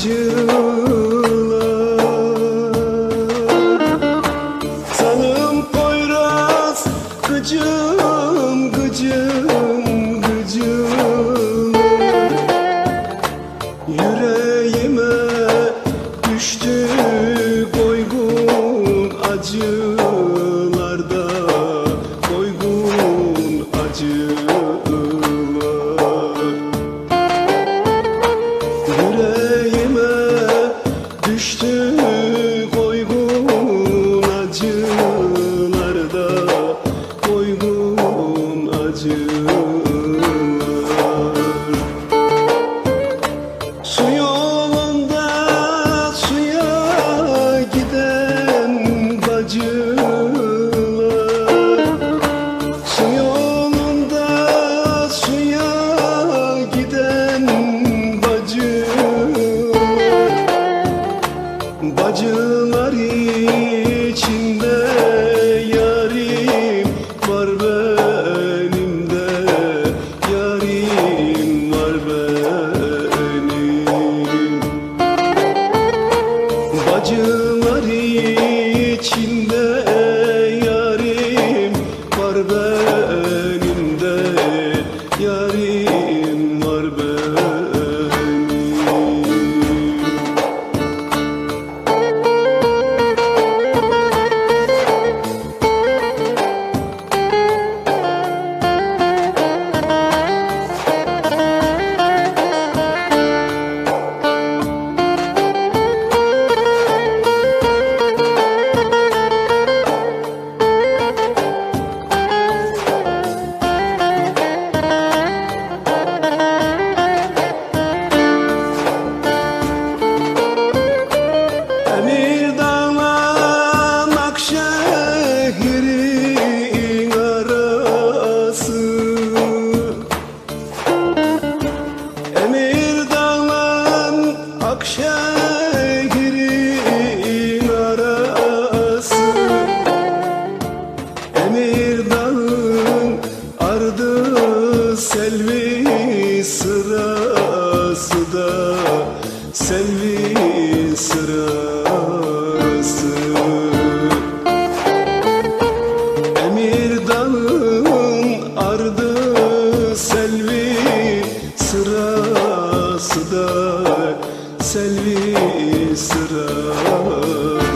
acılar. Sanım Poyraz gıcım gıcım gıcım. düştü koygun acılarda Koygun acılarda. sırada sen sırası Emir dağın ardı selvi sırası da selvi sırası